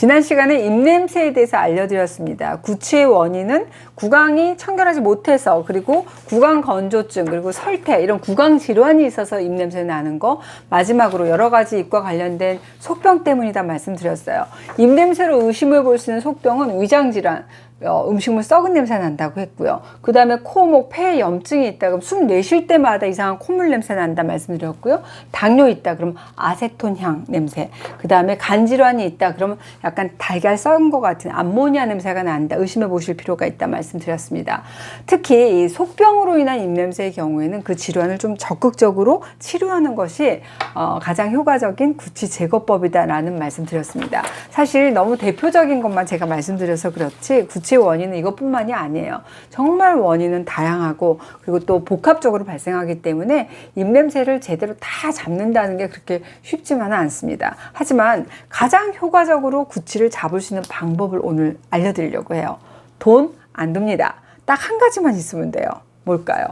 지난 시간에 입냄새에 대해서 알려드렸습니다. 구취의 원인은 구강이 청결하지 못해서 그리고 구강 건조증 그리고 설태 이런 구강 질환이 있어서 입냄새 나는 거 마지막으로 여러 가지 입과 관련된 속병 때문이다 말씀드렸어요. 입냄새로 의심을 볼 수 있는 속병은 위장 질환 어, 음식물 썩은 냄새 난다고 했고요. 그 다음에 코, 목, 폐에 염증이 있다. 그럼 숨 내쉴 때마다 이상한 콧물 냄새 난다 말씀드렸고요. 당뇨 있다. 그럼 아세톤 향 냄새. 그 다음에 간 질환이 있다. 그러면 약간 달걀 썩은 것 같은 암모니아 냄새가 난다. 의심해 보실 필요가 있다 말씀드렸습니다. 특히 이 속병으로 인한 입냄새의 경우에는 그 질환을 좀 적극적으로 치료하는 것이 어, 가장 효과적인 구취 제거법이다라는 말씀드렸습니다. 사실 너무 대표적인 것만 제가 말씀드려서 그렇지 구취 원인은 이것뿐만이 아니에요. 정말 원인은 다양하고 그리고 또 복합적으로 발생하기 때문에 입냄새를 제대로 다 잡는다는 게 그렇게 쉽지만은 않습니다. 하지만 가장 효과적으로 구취를 잡을 수 있는 방법을 오늘 알려드리려고 해요. 돈 안 듭니다. 딱 한 가지만 있으면 돼요. 뭘까요?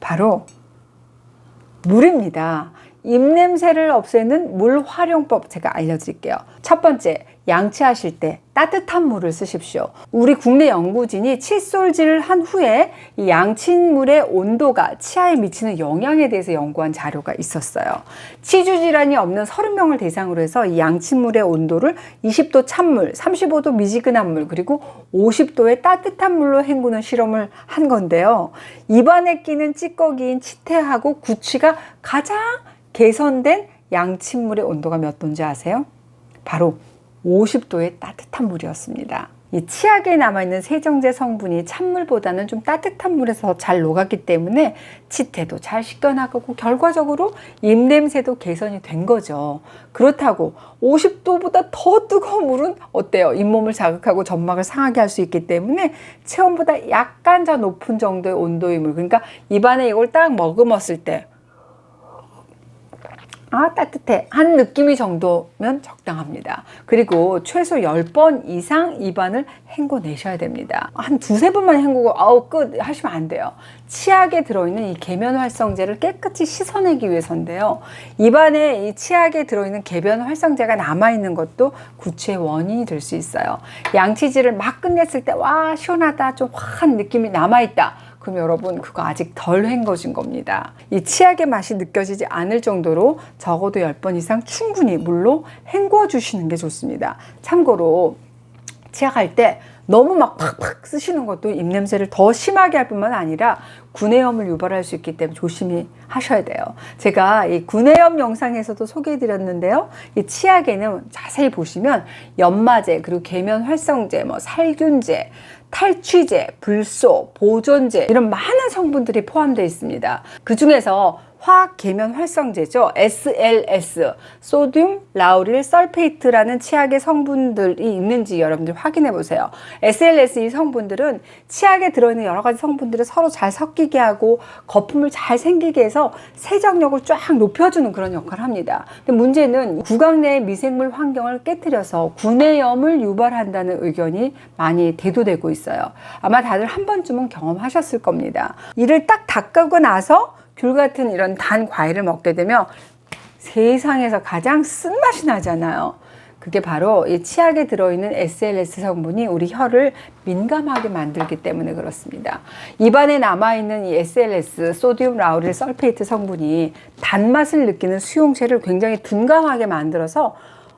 바로 물입니다. 입냄새를 없애는 물 활용법 제가 알려드릴게요. 첫 번째, 양치하실 때 따뜻한 물을 쓰십시오. 우리 국내 연구진이 칫솔질을 한 후에 이 양친물의 온도가 치아에 미치는 영향에 대해서 연구한 자료가 있었어요. 치주 질환이 없는 30명을 대상으로 해서 이 양친물의 온도를 20도 찬물, 35도 미지근한 물, 그리고 50도의 따뜻한 물로 헹구는 실험을 한 건데요. 입안에 끼는 찌꺼기인 치태하고 구취가 가장 개선된 양친물의 온도가 몇 도인지 아세요? 바로 50도의 따뜻한 물이었습니다. 이 치약에 남아있는 세정제 성분이 찬물보다는 좀 따뜻한 물에서 잘 녹았기 때문에 치태도 잘 씻겨나가고 결과적으로 입냄새도 개선이 된 거죠. 그렇다고 50도보다 더 뜨거운 물은 어때요? 잇몸을 자극하고 점막을 상하게 할 수 있기 때문에 체온보다 약간 더 높은 정도의 온도의 물. 그러니까 입안에 이걸 딱 머금었을 때 아, 따뜻해. 한 느낌이 정도면 적당합니다. 그리고 최소 10번 이상 입안을 헹궈내셔야 됩니다. 한 두세 번만 헹구고, 아우, 끝! 하시면 안 돼요. 치약에 들어있는 이 계면 활성제를 깨끗이 씻어내기 위해서인데요. 입안에 이 치약에 들어있는 계면 활성제가 남아있는 것도 구취의 원인이 될 수 있어요. 양치질을 막 끝냈을 때, 와, 시원하다. 좀 화한 느낌이 남아있다. 그럼 여러분 그거 아직 덜 헹궈진 겁니다. 이 치약의 맛이 느껴지지 않을 정도로 적어도 10번 이상 충분히 물로 헹궈 주시는 게 좋습니다. 참고로 치약할 때 너무 막 팍팍 쓰시는 것도 입냄새를 더 심하게 할 뿐만 아니라 구내염을 유발할 수 있기 때문에 조심히 하셔야 돼요. 제가 이 구내염 영상에서도 소개해 드렸는데요. 이 치약에는 자세히 보시면 연마제, 그리고 계면 활성제, 뭐 살균제, 탈취제, 불소, 보존제 이런 많은 성분들이 포함되어 있습니다. 그 중에서 화학 계면 활성제죠. SLS, 소듐 라우릴 설페이트라는 치약의 성분들이 있는지 여러분들 확인해 보세요. SLS 이 성분들은 치약에 들어있는 여러 가지 성분들을 서로 잘 섞이게 하고 거품을 잘 생기게 해서 세정력을 쫙 높여주는 그런 역할을 합니다. 근데 문제는 구강 내의 미생물 환경을 깨뜨려서 구내염을 유발한다는 의견이 많이 대두되고 있어요. 아마 다들 한 번쯤은 경험하셨을 겁니다. 이를 딱 닦고 나서 귤 같은 이런 단 과일을 먹게 되면 세상에서 가장 쓴맛이 나잖아요. 그게 바로 이 치약에 들어있는 SLS 성분이 우리 혀를 민감하게 만들기 때문에 그렇습니다. 입안에 남아있는 이 SLS, 소디움 라우릴 설페이트 성분이 단맛을 느끼는 수용체를 굉장히 둔감하게 만들어서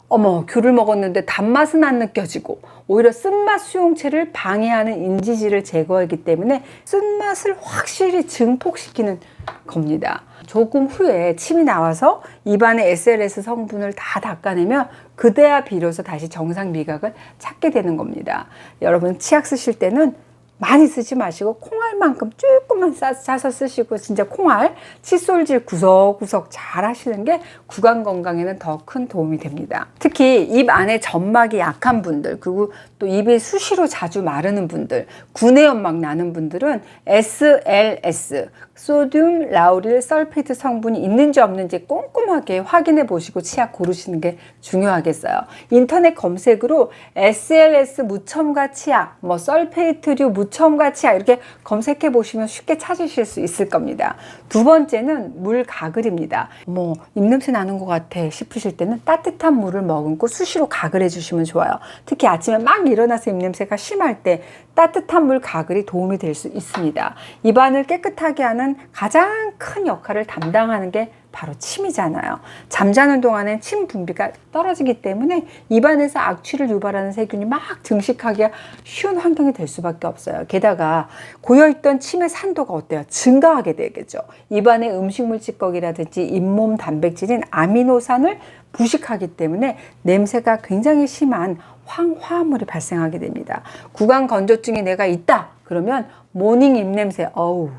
어머, 귤을 먹었는데 단맛은 안 느껴지고 오히려 쓴맛 수용체를 방해하는 인지질을 제거하기 때문에 쓴맛을 확실히 증폭시키는 겁니다. 조금 후에 침이 나와서 입안에 SLS 성분을 다 닦아내면 그때야 비로소 다시 정상 미각을 찾게 되는 겁니다. 여러분 치약 쓰실 때는 많이 쓰지 마시고 콩알만큼 조금만 싸서 쓰시고 진짜 콩알 칫솔질 구석구석 잘 하시는 게 구강 건강에는 더 큰 도움이 됩니다. 특히 입 안에 점막이 약한 분들 그리고 또 입이 수시로 자주 마르는 분들 구내염 막 나는 분들은 SLS 소듐 라우릴 설페이트 성분이 있는지 없는지 꼼꼼하게 확인해 보시고 치약 고르시는 게 중요하겠어요. 인터넷 검색으로 SLS 무첨가 치약, 뭐 설페이트류 무첨 요청과 치약 이렇게 검색해 보시면 쉽게 찾으실 수 있을 겁니다. 두 번째는 물 가글입니다. 뭐 입냄새 나는 것 같아 싶으실 때는 따뜻한 물을 머금고 수시로 가글해 주시면 좋아요. 특히 아침에 막 일어나서 입냄새가 심할 때 따뜻한 물 가글이 도움이 될 수 있습니다. 입안을 깨끗하게 하는 가장 큰 역할을 담당하는 게 바로 침이잖아요. 잠자는 동안엔 침 분비가 떨어지기 때문에 입안에서 악취를 유발하는 세균이 막 증식하기가 쉬운 환경이 될 수밖에 없어요. 게다가 고여있던 침의 산도가 어때요? 증가하게 되겠죠. 입안의 음식물 찌꺼기라든지 잇몸 단백질인 아미노산을 부식하기 때문에 냄새가 굉장히 심한 황화물이 발생하게 됩니다. 구강 건조증이 내가 있다. 그러면 모닝 입냄새, 어우,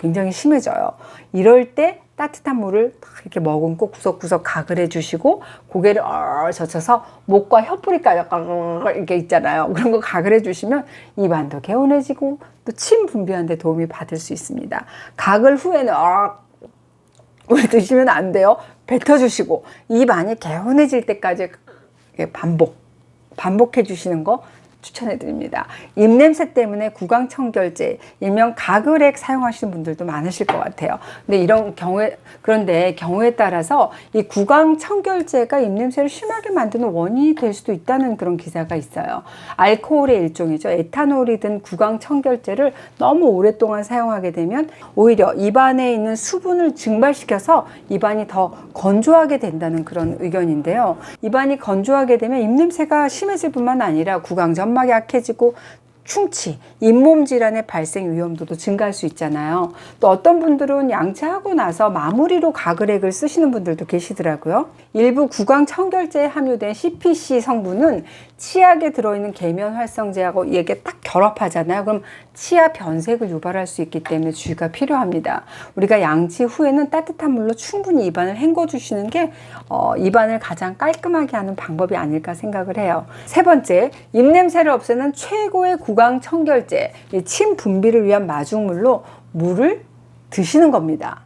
굉장히 심해져요. 이럴 때 따뜻한 물을 딱 이렇게 머금고 구석구석 가글 해 주시고 고개를 얼 젖혀서 목과 혀뿌리까지 이렇게 있잖아요. 그런 거 가글 해 주시면 입안도 개운해지고 또 침 분비하는 데 도움이 받을 수 있습니다. 가글 후에는 어, 왜 드시면 안 돼요. 뱉어주시고 입 안이 개운해질 때까지 반복 반복해 주시는 거 추천해 드립니다. 입냄새 때문에 구강 청결제, 일명 가글액 사용하시는 분들도 많으실 것 같아요. 근데 이런 경우에 그런데 경우에 따라서 이 구강 청결제가 입냄새를 심하게 만드는 원인이 될 수도 있다는 그런 기사가 있어요. 알코올의 일종이죠. 에탄올이 든 구강 청결제를 너무 오랫동안 사용하게 되면 오히려 입안에 있는 수분을 증발시켜서 입안이 더 건조하게 된다는 그런 의견인데요. 입안이 건조하게 되면 입냄새가 심해질 뿐만 아니라 구강 전 점막이 약해지고 충치, 잇몸 질환의 발생 위험도도 증가할 수 있잖아요. 또 어떤 분들은 양치하고 나서 마무리로 가글액을 쓰시는 분들도 계시더라고요. 일부 구강 청결제에 함유된 CPC 성분은 치약에 들어있는 계면 활성제하고 이게 딱 결합하잖아요. 그럼 치아 변색을 유발할 수 있기 때문에 주의가 필요합니다. 우리가 양치 후에는 따뜻한 물로 충분히 입안을 헹궈 주시는 게 어, 입안을 가장 깔끔하게 하는 방법이 아닐까 생각을 해요. 세 번째, 입냄새를 없애는 최고의 구강 청결제, 침 분비를 위한 마중물로 물을 드시는 겁니다.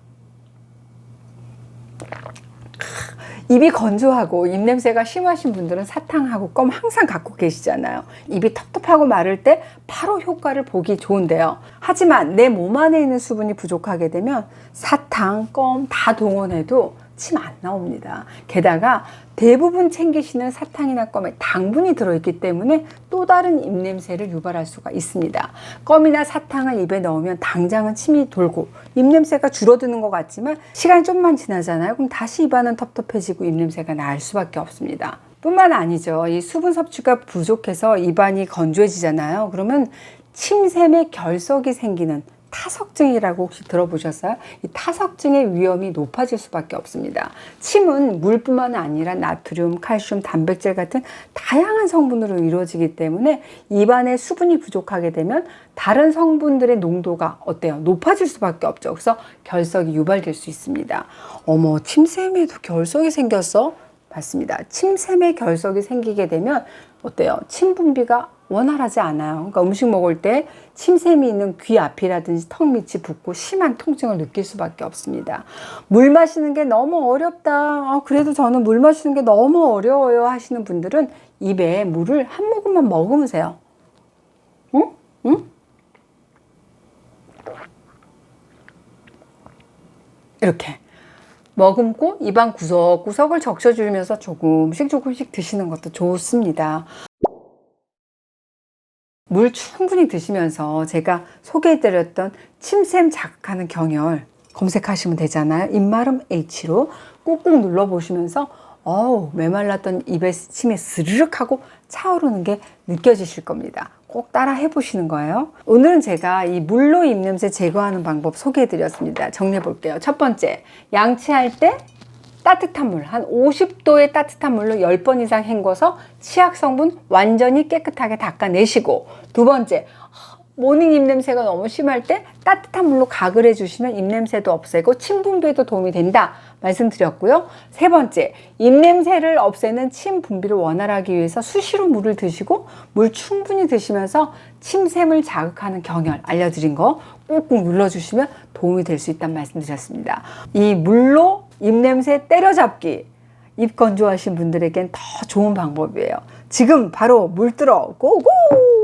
입이 건조하고 입냄새가 심하신 분들은 사탕하고 껌 항상 갖고 계시잖아요. 입이 텁텁하고 마를 때 바로 효과를 보기 좋은데요. 하지만 내 몸 안에 있는 수분이 부족하게 되면 사탕, 껌 다 동원해도 침 안 나옵니다. 게다가 대부분 챙기시는 사탕이나 껌에 당분이 들어있기 때문에 또 다른 입냄새를 유발할 수가 있습니다. 껌이나 사탕을 입에 넣으면 당장은 침이 돌고 입냄새가 줄어드는 것 같지만 시간이 좀만 지나잖아요. 그럼 다시 입안은 텁텁해지고 입냄새가 날 수밖에 없습니다. 뿐만 아니죠. 이 수분 섭취가 부족해서 입안이 건조해지잖아요. 그러면 침샘에 결석이 생기는 타석증이라고 혹시 들어보셨어요? 이 타석증의 위험이 높아질 수밖에 없습니다. 침은 물뿐만 아니라 나트륨, 칼슘, 단백질 같은 다양한 성분으로 이루어지기 때문에 입안에 수분이 부족하게 되면 다른 성분들의 농도가 어때요? 높아질 수밖에 없죠. 그래서 결석이 유발될 수 있습니다. 어머, 침샘에도 결석이 생겼어? 맞습니다. 침샘에 결석이 생기게 되면 어때요? 침 분비가 원활하지 않아요. 그러니까 음식 먹을 때 침샘이 있는 귀 앞이라든지 턱 밑이 붓고 심한 통증을 느낄 수밖에 없습니다. 물 마시는 게 너무 어렵다. 아, 그래도 저는 물 마시는 게 너무 어려워요 하시는 분들은 입에 물을 한 모금만 머금으세요. 응? 응? 이렇게. 머금고 입안 구석구석을 적셔주면서 조금씩 조금씩 드시는 것도 좋습니다. 물 충분히 드시면서 제가 소개해드렸던 침샘 자극하는 경혈 검색하시면 되잖아요. 입마름 H로 꾹꾹 눌러보시면서 어우 메말랐던 입에 침이 스르륵 하고 차오르는 게 느껴지실 겁니다. 꼭 따라 해보시는 거예요. 오늘은 제가 이 물로 입냄새 제거하는 방법 소개해드렸습니다. 정리해 볼게요. 첫 번째, 양치할 때 따뜻한 물, 한 50도의 따뜻한 물로 10번 이상 헹궈서 치약 성분 완전히 깨끗하게 닦아내시고 두 번째, 모닝 입냄새가 너무 심할 때 따뜻한 물로 가글 해주시면 입냄새도 없애고 침 분비에도 도움이 된다 말씀드렸고요. 세 번째, 입냄새를 없애는 침 분비를 원활하게 위해서 수시로 물을 드시고 물 충분히 드시면서 침샘을 자극하는 경혈 알려드린 거 꾹꾹 눌러주시면 도움이 될 수 있다는 말씀드렸습니다. 이 물로 입냄새 때려잡기 입 건조하신 분들에겐 더 좋은 방법이에요. 지금 바로 물 들어 고고!